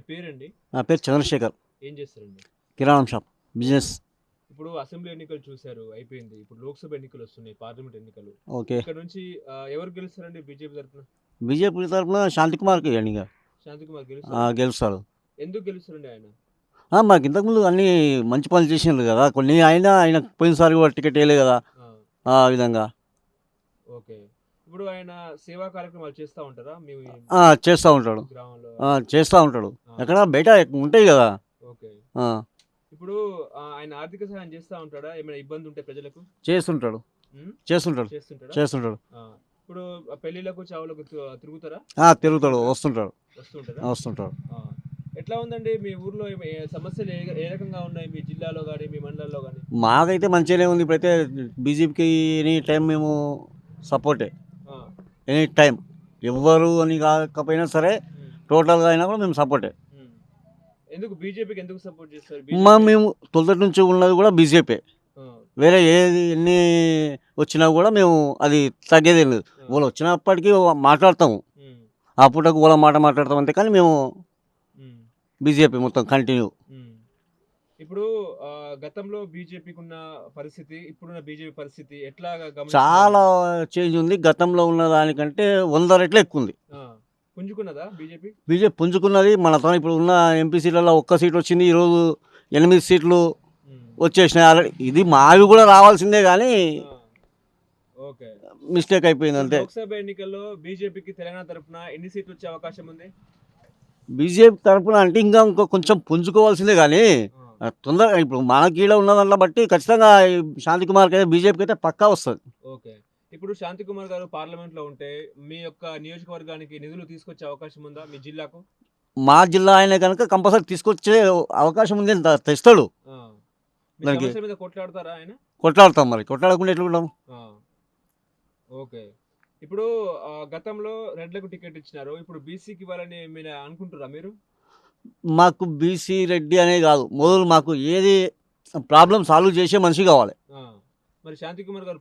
మీ పేరండి? నా పేరు చంద్రశేఖర్. ఏం చేస్తారండి? కిరాణం షాప్ బిజినెస్. ఇప్పుడు అసెంబ్లీ ఎన్నికలు చూశారు అయిపోయింది. ఇప్పుడు లోక్సభ ఎన్నికలు వస్తున్నాయి పార్లమెంట్ ఎన్నికలు. ఓకే. ఇక్కడ నుంచి ఆ, ఎవరు గెలుస్తారండి బీజేపీ తరఫున బీజేపీ తరఫున శాంతికుమార్కి ఇవ్వండి ఇంకా. శాంతికుమార్ ఆ, గెలుస్తారు గెలుస్తారు ఎందుకు గెలుస్తారండి ఆయన? ఆ, మాకు ఇంతకుముందు అన్ని మంచి పనులు చేసినారు కదా. కొన్ని అయినా ఆయన పోయినసారి కూడా టికెట్ వేయలే కదా. ఆ, ఆ విధంగా. ఓకే. ఇప్పుడు ఆయన సేవా కార్యక్రమాలు చేస్తూ ఉంటారా? మీ చేస్తూ ఉంటాడు. గ్రామంలో చేస్తూ ఉంటాడు. ఎక్కడ? బయట ఉంటాయి కదా. ఓకే. ఇప్పుడు ఆయన ఆర్థిక సహాయం చేస్తూ ఉంటాడా? ఏమైనా ఇబ్బంది ఉంటే ప్రజలకు? చేస్తుంటాడు. చేస్తుంటాడు. చేస్తుంటాడా? ఇప్పుడు ఆ పెళ్ళిళ్ళకు చావులకు తిరుగుతారా? తిరుగుతాడు. వస్తుంటాడు. వస్తుంటాడు. ఎట్లా ఉందండి? మీ ఊర్లో సమస్యలు ఏ ఏ రకంగా ఉన్నాయి? మీ జిల్లాలో కానీ మీ మండలంలో కానీ మాకైతే మంచిగానే ఉంది. ఇప్పుడైతే బీజేపీకి ఎనీ టైం మేము సపోర్టే. ఎనీ టైం ఎవ్వరు అని కాకపోయినా సరే టోటల్గా అయినా కూడా మేము సపోర్టే. ఎందుకు బీజేపీకి ఎందుకు సపోర్ట్ చేస్తారు? మా? మేము తొలటి నుంచి ఉన్నది కూడా బీజేపీ. ఆ, వేరే ఏది ఎన్ని వచ్చినా కూడా మేము అది తగ్గేది లేదు. వాళ్ళు వచ్చినప్పటికీ మాట్లాడతాము. ఆ పూటకు వాళ్ళ మాట మాట్లాడతాం అంతే కానీ మేము బీజేపీ మొత్తం కంటిన్యూ. ఇప్పుడు గతంలో బీజేపీకి ఉన్న పరిస్థితి ఇప్పుడున్న బీజేపీ పరిస్థితి ఎట్లా? చాలా చేంజ్ ఉంది. గతంలో ఉన్న దానికంటే వంద రెట్లు ఎక్కువ ఉంది పుంజుకున్నదా బీజేపీ? బీజేపీ పుంజుకున్నది. మనతో ఇప్పుడు ఉన్న ఎంపీ సీట్లలో ఒక్క సీట్ వచ్చింది. ఈరోజు ఎనిమిది సీట్లు వచ్చేసినాయి ఆల్రెడీ. ఇది మావి కూడా రావాల్సిందే కానీ మిస్టేక్ అయిపోయింది అంతే. లోక్సభ ఎన్నికల్లో బీజేపీకి తెలంగాణ తరఫున ఎన్ని సీట్లు వచ్చే అవకాశం ఉంది? బీజేపీ తరపున అంటే ఇంకా ఇంకో కొంచెం పుంజుకోవాల్సిందే కానీ తొందరగా ఇప్పుడు మన కీడ ఉన్న దాంట్లో బట్టి ఖచ్చితంగా శాంతి కుమార్కి అయితే బీజేపీకి అయితే పక్కా వస్తుంది. ఓకే. ఇప్పుడు శాంతి కుమార్ గారు పార్లమెంట్లో ఉంటే మీ యొక్క నియోజకవర్గానికి నిధులు తీసుకొచ్చే అవకాశం ఉందా మీ జిల్లాకు? మా జిల్లా ఆయన కనుక కంపల్సరీ తీసుకొచ్చే అవకాశం ఉంది తెస్తాడు. దానికి- కొట్లాడతారా ఆయన? కొట్లాడతాం మరి. కొట్లాడకుండా ఎట్లుంటాం ఆ. ఓకే. ఇప్పుడు గతంలో రెడ్లకు టికెట్ ఇచ్చినారు. ఇప్పుడు బీసీకి ఇవ్వాలని మీరు అనుకుంటారా మీరు? మాకు బీసీ రెడ్డి అనే కాదు. మొదలు మాకు ఏది ప్రాబ్లం సాల్వ్ చేసే మనిషి కావాలి. మరి శాంతి కుమార్ గారు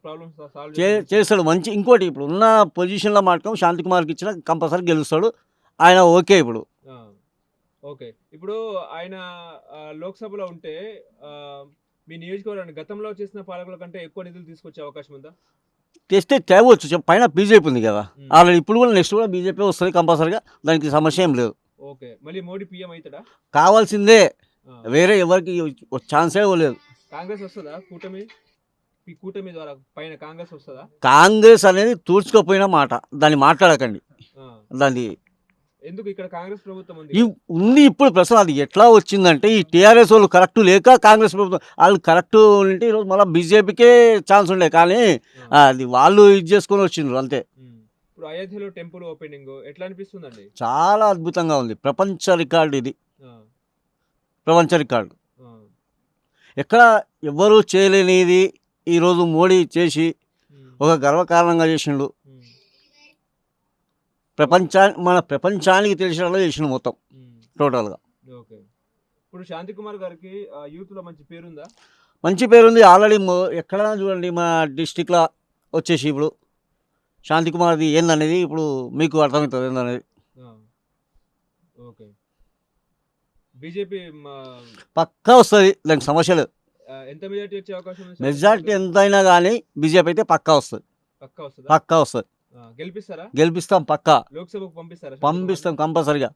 చే చేస్తాడు. మంచి ఇంకోటి ఇప్పుడు ఉన్న పొజిషన్లో మాత్రం శాంతి కుమార్కి ఇచ్చిన కంపల్సరీ గెలుస్తాడు. ఆయన ఓకే ఇప్పుడు. ఓకే. ఇప్పుడు ఆయన లోక్సభలో ఉంటే మీ నియోజకవర్గాన్ని గతంలో చేసిన పాలకుల కంటే ఎక్కువ నిధులు తీసుకొచ్చే అవకాశం ఉందా? తెస్తే తేవచ్చు. పైన బీజేపీ ఉంది కదా. ఆల్రెడీ ఇప్పుడు కూడా నెక్స్ట్ కూడా బీజేపీ వస్తుంది కంపల్సరీగా. దానికి సమస్య ఏం లేదు. ఓకే. మళ్ళీ మోడీ పీఎం అవుతాడా కావాల్సిందే. వేరే ఎవరికి ఛాన్సే లేదు కాంగ్రెస్ వస్తుందా కూటమి? ఈ కూటమి ద్వారా పైన కాంగ్రెస్ వస్తుందా? కాంగ్రెస్ అనేది తూర్చుకోపోయిన మాట. దాన్ని మాట్లాడకండి. దాన్ని ఎందుకు ఇక్కడ కాంగ్రెస్ ప్రభుత్వం ఉంది? ఇప్పుడు ప్రస్తుతం అది ఎట్లా వచ్చిందంటే ఈ టీఆర్ఎస్ వాళ్ళు కరెక్ట్ లేక కాంగ్రెస్ ప్రభుత్వం వాళ్ళు కరెక్ట్ ఉంటే ఈరోజు మళ్ళీ బీజేపీకే ఛాన్స్ ఉండే. కానీ. అది వాళ్ళు ఇది చేసుకొని వచ్చిండ్రు అంతే. ఇప్పుడు అయోధ్యలో టెంపుల్ ఓపెనింగ్ ఎట్లా అనిపిస్తుందండి? చాలా అద్భుతంగా ఉంది. ప్రపంచ రికార్డు ఇది. ప్రపంచ రికార్డు. ఎక్కడ ఎవ్వరూ చేయలేనిది ఈరోజు మోడీ చేసి ఒక గర్వకారణంగా చేసిండు. ప్రపంచా మన ప్రపంచానికి తెలిసినట్లు చేసిండు మొత్తం. టోటల్గా. ఓకే. ఇప్పుడు శాంతి కుమార్ గారికి ఆ, యూత్లో మంచి పేరుందా? మంచి పేరుంది. ఆల్రెడీ ఎక్కడైనా చూడండి మా డిస్టిక్లో వచ్చేసి ఇప్పుడు. శాంతి కుమార్ది ఏందనేది ఇప్పుడు మీకు అర్థమవుతుంది ఏందనేది. ఓకే. బీజేపీ పక్కా వస్తుంది దానికి సమస్య లేదు. ఎంత మెజార్టీ వచ్చే అవకాశం? ఎంతైనా కానీ బీజేపీ అయితే పక్కా వస్తుంది. పక్కా వస్తుందా? పక్కా వస్తుంది. ఆ, గెలిపిస్తారా? గెలిపిస్తాం పక్కా. లోక్సభకు పంపిస్తారా? పంపిస్తాం కంపల్సరిగా.